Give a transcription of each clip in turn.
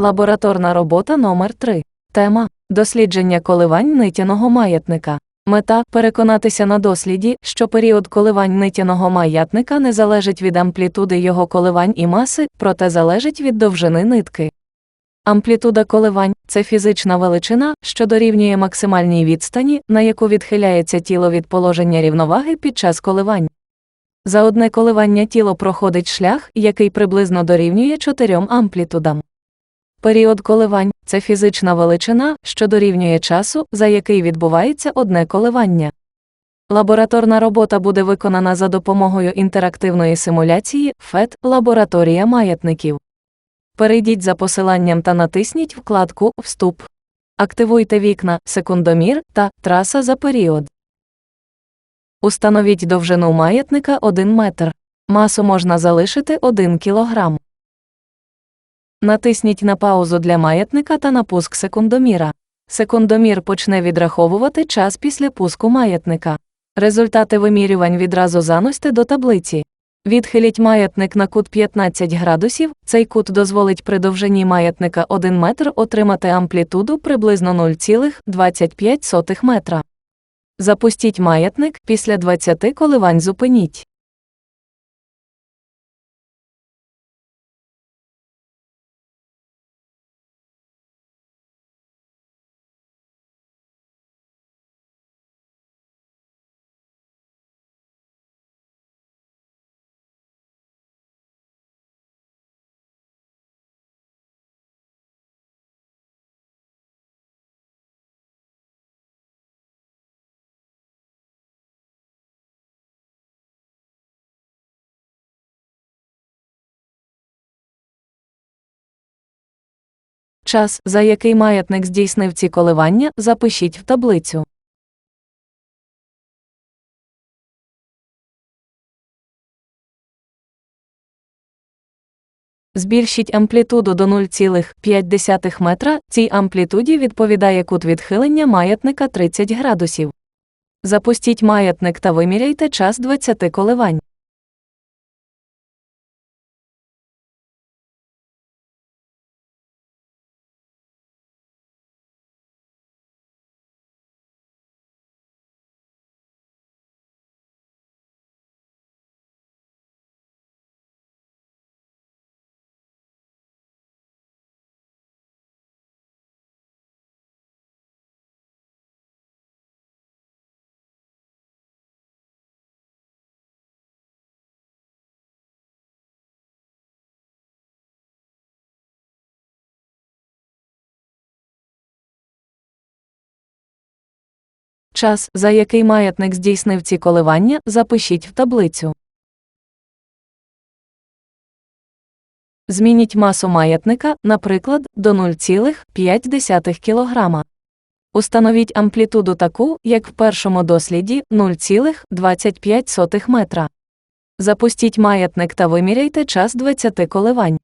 Лабораторна робота номер 3 Тема Дослідження коливань нитяного маятника. Мета переконатися на досліді, що період коливань нитяного маятника не залежить від амплітуди його коливань і маси, проте залежить від довжини нитки. Амплітуда коливань це фізична величина, що дорівнює максимальній відстані, на яку відхиляється тіло від положення рівноваги під час коливань. За одне коливання тіло проходить шлях, який приблизно дорівнює чотирьом амплітудам. Період коливань це фізична величина, що дорівнює часу, за який відбувається одне коливання. Лабораторна робота буде виконана за допомогою інтерактивної симуляції ФЕТ Лабораторія маятників. Перейдіть за посиланням та натисніть вкладку Вступ. Активуйте вікна Секундомір та Траса за період. Установіть довжину маятника 1 метр. Масу можна залишити 1 кг. Натисніть на паузу для маятника та на пуск секундоміра. Секундомір почне відраховувати час після пуску маятника. Результати вимірювань відразу заносьте до таблиці. Відхиліть маятник на кут 15 градусів. Цей кут дозволить при довжині маятника 1 метр отримати амплітуду приблизно 0,25 метра. Запустіть маятник після 20 коливань зупиніть. Час, за який маятник здійснив ці коливання, запишіть в таблицю. Збільшіть амплітуду до 0,5 метра. Цій амплітуді відповідає кут відхилення маятника 30 градусів. Запустіть маятник та виміряйте час 20 коливань. Час, за який маятник здійснив ці коливання, запишіть в таблицю. Змініть масу маятника, наприклад, до 0,5 кг. Установіть амплітуду таку, як в першому досліді 0,25 метра. Запустіть маятник та виміряйте час 20 коливань.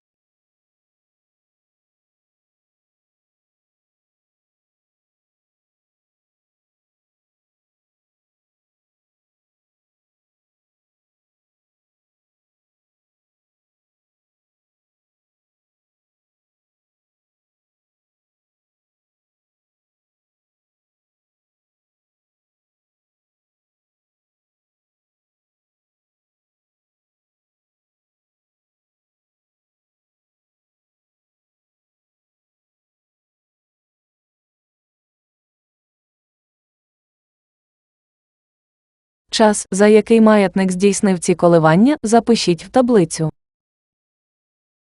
Час, за який маятник здійснив ці коливання, запишіть в таблицю.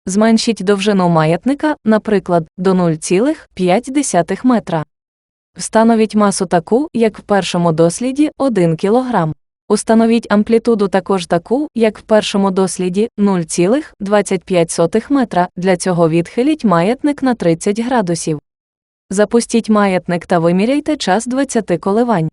Зменшіть довжину маятника, наприклад, до 0,5 метра. Встановіть масу таку, як в першому досліді 1 кг. Установіть амплітуду також таку, як в першому досліді 0,25 метра. Для цього відхиліть маятник на 30 градусів. Запустіть маятник та виміряйте час 20 коливань.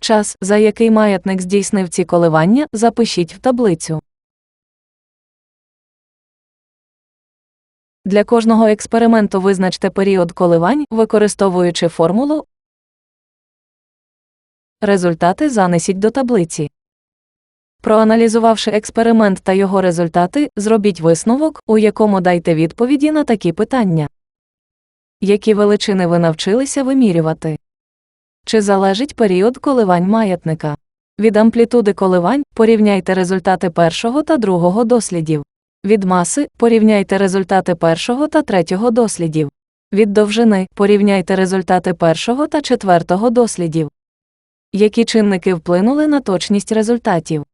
Час, за який маятник здійснив ці коливання, запишіть в таблицю. Для кожного експерименту визначте період коливань, використовуючи формулу. Результати занесіть до таблиці. Проаналізувавши експеримент та його результати, зробіть висновок, у якому дайте відповіді на такі питання. Які величини ви навчилися вимірювати? Чи залежить період коливань маятника? Від амплітуди коливань порівняйте результати першого та другого дослідів. Від маси порівняйте результати першого та третього дослідів. Від довжини порівняйте результати першого та четвертого дослідів. Які чинники вплинули на точність результатів?